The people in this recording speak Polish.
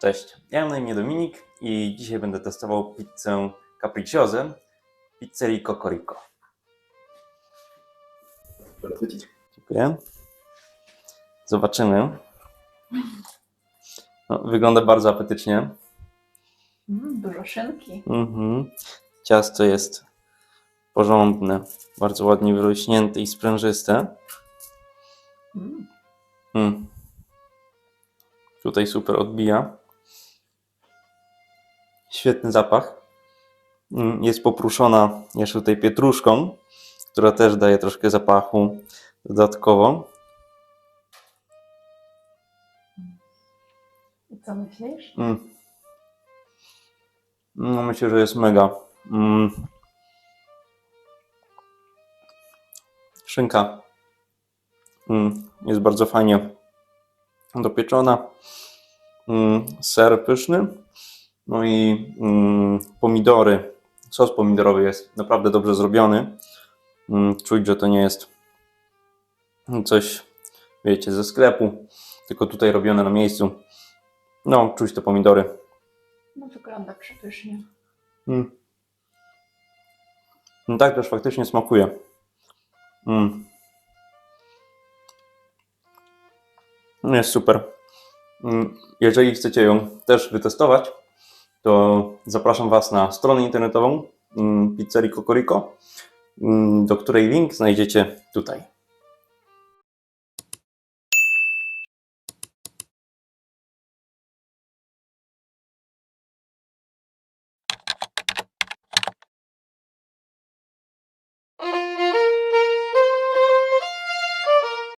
Cześć, ja mam na imię Dominik i dzisiaj będę testował pizzę capricciosę pizzerii Cocorico. Dziękuję. Zobaczymy. No, wygląda bardzo apetycznie. Mm, dużo szynki. Mhm. Ciasto jest porządne, bardzo ładnie wyrośnięte i sprężyste. Mm. Mm. Tutaj super odbija. Świetny zapach. Mm, Jest popruszona jeszcze tutaj pietruszką, która też daje troszkę zapachu dodatkowo. I co myślisz? Mm. No, myślę, że jest mega. Mm. Szynka mm. jest bardzo fajnie dopieczona. Mm. Ser pyszny. No i mm, pomidory. Sos pomidorowy jest naprawdę dobrze zrobiony. Mm. Czuć, że to nie jest coś, wiecie, ze sklepu, tylko tutaj robione na miejscu. No, czuć te pomidory. No wygląda przepysznie. Mm. No tak też faktycznie smakuje. Mm. No Jest super. Mm, Jeżeli chcecie ją też wytestować, to zapraszam Was na stronę internetową mm, Pizzerii Cocorico, mm, do której link znajdziecie tutaj.